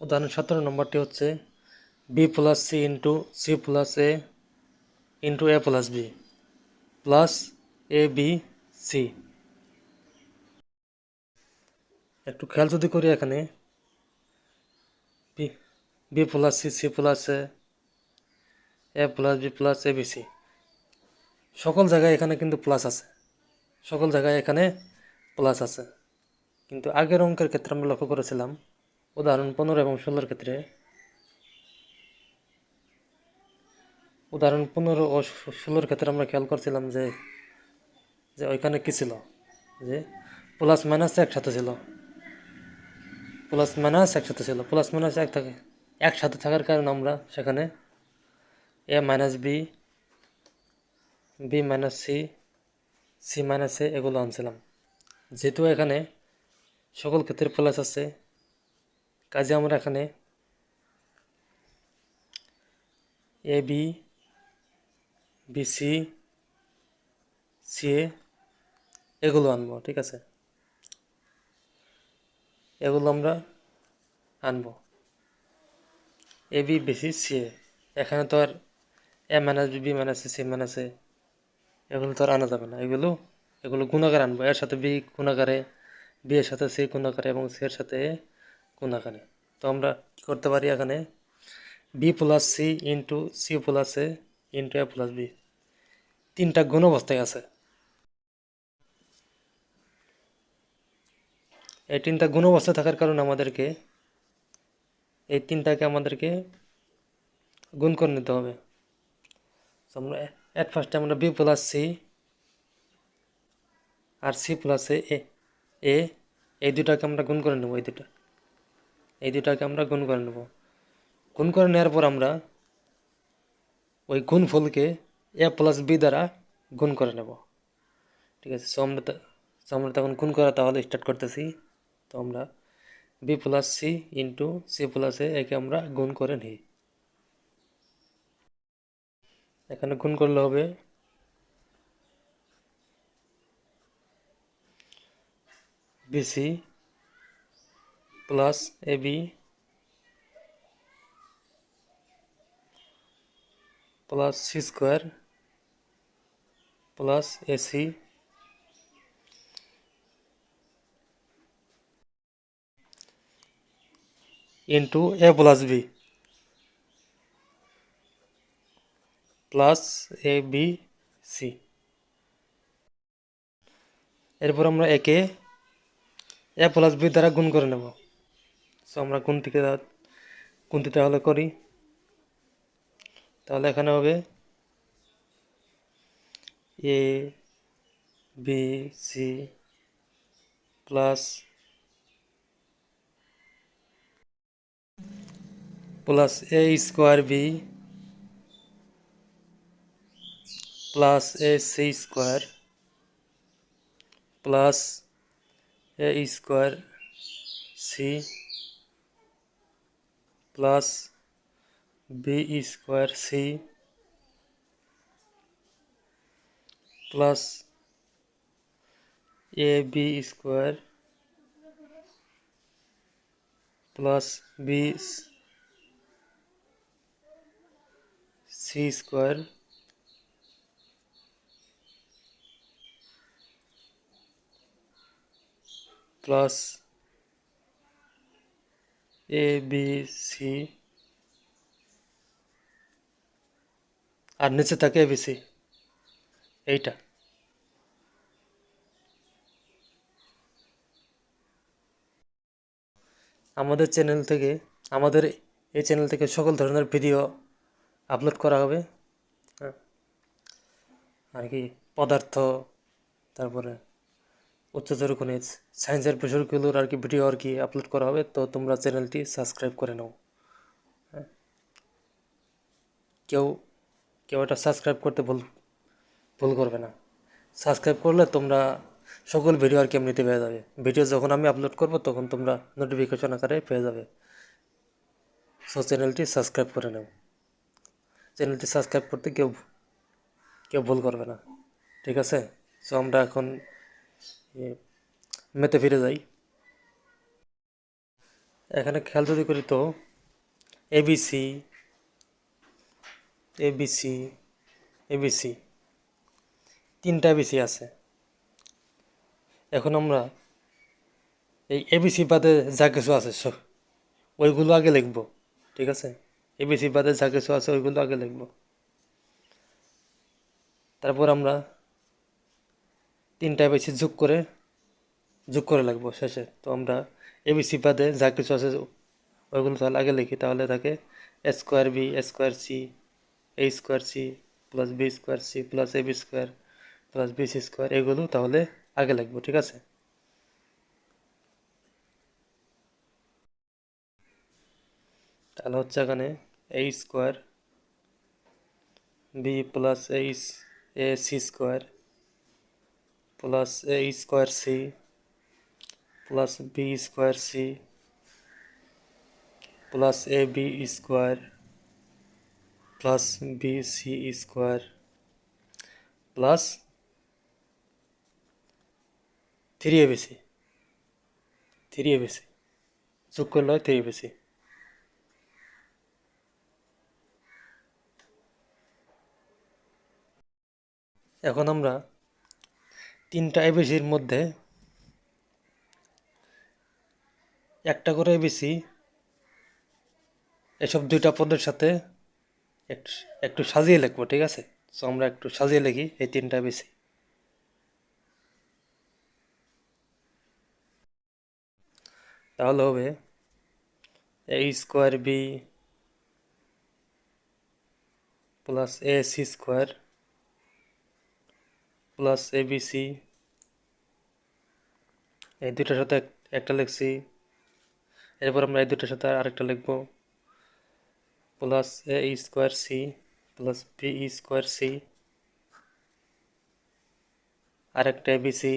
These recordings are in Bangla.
উদাহরণ, সতেরো নম্বরটি হচ্ছে B plus C into C plus A into A plus B plus A B C একটু খেয়াল যদি করি এখানে B B plus C C plus A A plus B plus A B C সকল জায়গায় এখানে কিন্তু প্লাস আছে। সকল জায়গায় এখানে প্লাস আছে। কিন্তু আগের অঙ্কের ক্ষেত্রে আমরা লক্ষ্য করেছিলাম উদাহরণ পনেরো এবং ষোলোর ক্ষেত্রে। উদাহরণ পনেরো ও ষোলোর ক্ষেত্রে আমরা খেয়াল করছিলাম যে যে ওইখানে কী ছিল? যে প্লাস মাইনাস একসাথে ছিল। প্লাস মাইনাস একসাথে ছিল। প্লাস মাইনাস এক থাকে একসাথে থাকার কারণে আমরা সেখানে A minus B B minus C C minus A এগুলো আনছিলাম। যেহেতু এখানে সকল ক্ষেত্রে প্লাস আছে কাজে আমরা এখানে A B B C C A এগুলো আনব, ঠিক আছে? এগুলো আমরা আনব। A B B C C A এখানে তো আর A minus B B minus C minus A এগুলো তো আর আনা যাবে না। এগুলো এগুলো গুণাকার আনব। এর সাথে বি গুণাকারে বি এর সাথে সি গুণাকারে এবং সি এর সাথে এ গুণাকারে তো আমরা কী করতে পারি এখানে? B plus C into C plus A into A plus B তিনটা গুণ অবস্থায় আছে। এই তিনটা গুণ অবস্থায় থাকার কারণে আমাদেরকে এই তিনটাকে আমাদেরকে গুণ করে নিতে হবে। আমরা অ্যাট ফার্স্টে আমরা বি প্লাস সি আর সি প্লাস এ এ এই দুটাকে আমরা গুণ করে নেব, এই দুটা। এই দুটাকে আমরা গুণ করে নেব। গুণ করে নেওয়ার পর আমরা ওই গুণ গুণফলকে এ প্লাস বি দ্বারা গুণ করে নেব। ঠিক আছে সো আমরা so আমরা তখন গুণ করা তাহলে স্টার্ট করতেছি। তো আমরা B plus C into C plus A একে আমরা গুণ করে নিই। এখানে গুণ করলে হবে B C plus A B plus C square plus A C into A plus B plus A B C এরপর আমরা একে এ প্লাস বি দ্বারা গুণ করে নেব। সো আমরা থেকে গুণ তাহলে করি? তাহলে এখানে হবে A B C plus plus A square B plus A C square plus A square C plus b square c plus a b square plus b c square plus A B C আর নিচে থাকে এবিসি এইটা। আমাদের চ্যানেল থেকে, আমাদের এই চ্যানেল থেকে সকল ধরনের ভিডিও আপলোড করা হবে। হ্যাঁ। আর কি পদার্থ, তারপরে উচ্চতর খনিজ সায়েন্সের বিষয়গুলোর আর কি ভিডিও আর কি আপলোড করা হবে, তো তোমরা চ্যানেলটি সাবস্ক্রাইব করে নাও। হ্যাঁ। কেউ কেউ এটা সাবস্ক্রাইব করতে ভুল ভুল করবে না। সাবস্ক্রাইব করলে তোমরা সকল ভিডিও আর কি এমনিতে পেয়ে যাবে। ভিডিও যখন আমি আপলোড করব, তখন তোমরা নোটিফিকেশন আকারে পেয়ে যাবে। সো চ্যানেলটি সাবস্ক্রাইব করে নাও। চ্যানেলটি সাবস্ক্রাইব করতে কেউ কেউ ভুল করবে না। ঠিক আছে? সো আমরা এখন মেতে ফিরে যাই। এখানে খেয়াল যদি করি তো A B C A B C A B C তিনটা এবিসি আছে। এখন আমরা এই এবিসি বাদে যা কিছু আছে ওইগুলো আগে লিখব, ঠিক আছে? এবিসি বাদে যা কিছু আছে ওইগুলো আগে লিখব। তারপর আমরা তিনটা এবিসি যোগ করে যোগ করে লাগবো শেষে। তো আমরা এবিসি বাদে যা কিছু আছে, ওইগুলো তাহলে আগে লিখি। তাহলে থাকে A square B square C A square C plus B square C plus A B square plus B C square এগুলো তাহলে আগে লিখব, ঠিক আছে? তাহলে হচ্ছে এখানে A square B plus H A C square plus A square C plus B square C plus A B square plus B C square plus three A A B C three A A B C যোগ করলে হয় থ্রি এ এবিসি এখন আমরা তিনটা এবিসির মধ্যে একটা করে এবিসি, এসব দুইটা পদের সাথে একটু- সাজিয়ে লিখব, ঠিক আছে? তো আমরা একটু সাজিয়ে লিখি এই তিনটা এবিসি। তাহলে হবে A square B plus A C square plus A B C এই দুটার সাথে এক- একটা লিখছি। এরপর আমরা এই দুটার সাথে আরেকটা লিখব। Plus A square C plus B square C আরেকটা B C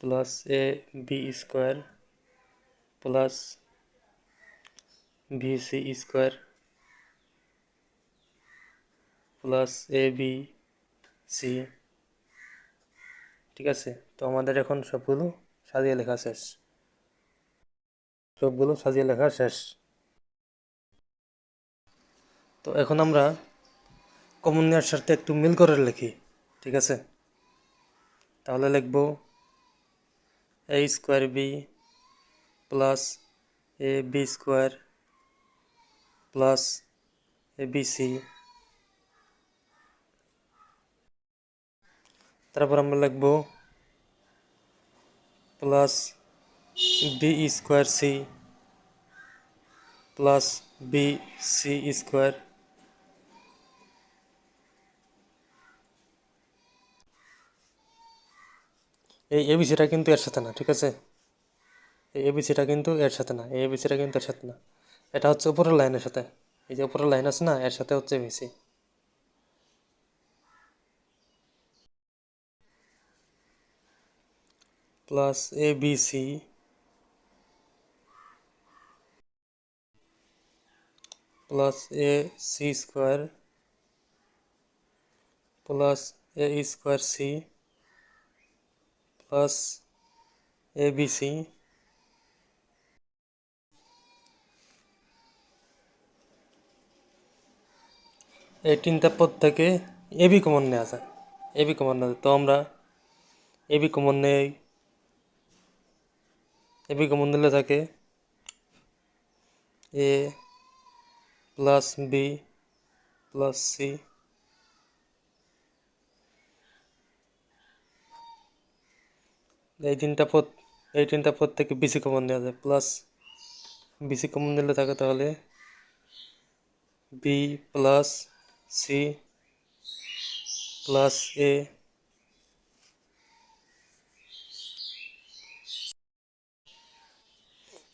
plus A B square plus B C square plus A B C. ঠিক আছে, তো আমাদের এখন সবগুলো সাজিয়ে লেখা শেষ। সবগুলো সাজিয়ে লেখা শেষ। তো এখন আমরা কমন সাথে একটু মিল করে লিখি, ঠিক আছে? তাহলে লিখব A square B plus A B square plus A B C তারপর আমরা লিখব plus B square C plus B C square এই এবিসিটা কিন্তু এর সাথে না, ঠিক আছে? এই এবিসিটা কিন্তু এর সাথে না, এই এবিসিটা কিন্তু এর সাথে না। এটা হচ্ছে উপরের লাইনের সাথে। এই যে উপরের লাইন আছে না, এর সাথে হচ্ছে A B C plus A B C plus A C square plus A square C plus A B C এই তিনটা পদ থেকে এবি কমন নেওয়া যায়। এবি কমন নেওয়া যায়। তো আমরা এবি কমন নেই। নিলে থাকে। A plus B plus C. এই তিনটা পদ এই তিনটা পদ থেকে বিসি কমন নেওয়া যায়। প্লাস বিসি কমন নিলে থাকে তাহলে B plus C plus A.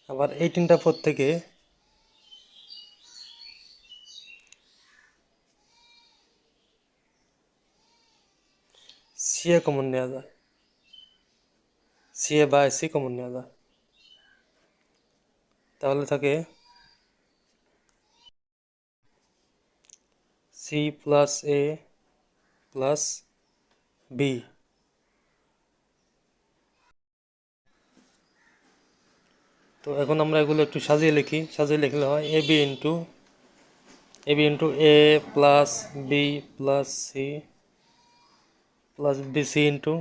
আবার এই তিনটা পদ থেকে সি এ কমন নেওয়া যায়। সি এ বা সি কমন নেওয়া যায়। তাহলে থাকে C plus A plus B তো এখন আমরা এগুলো একটু সাজিয়ে লিখি। সাজিয়ে লিখলে হয় A B into A B into A plus B plus C plus B C into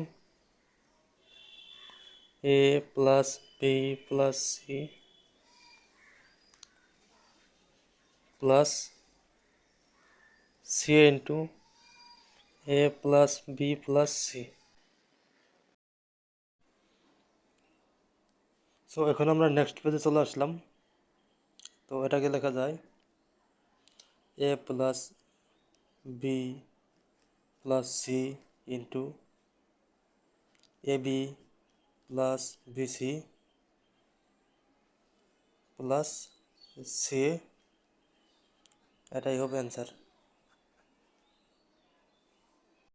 A plus B plus C plus C into A plus B plus C so এখন আমরা নেক্সট পেজে চলে আসলাম। তো এটাকে লেখা যায় A plus B plus C into A B plus B C plus C এটাই হবে অ্যান্সার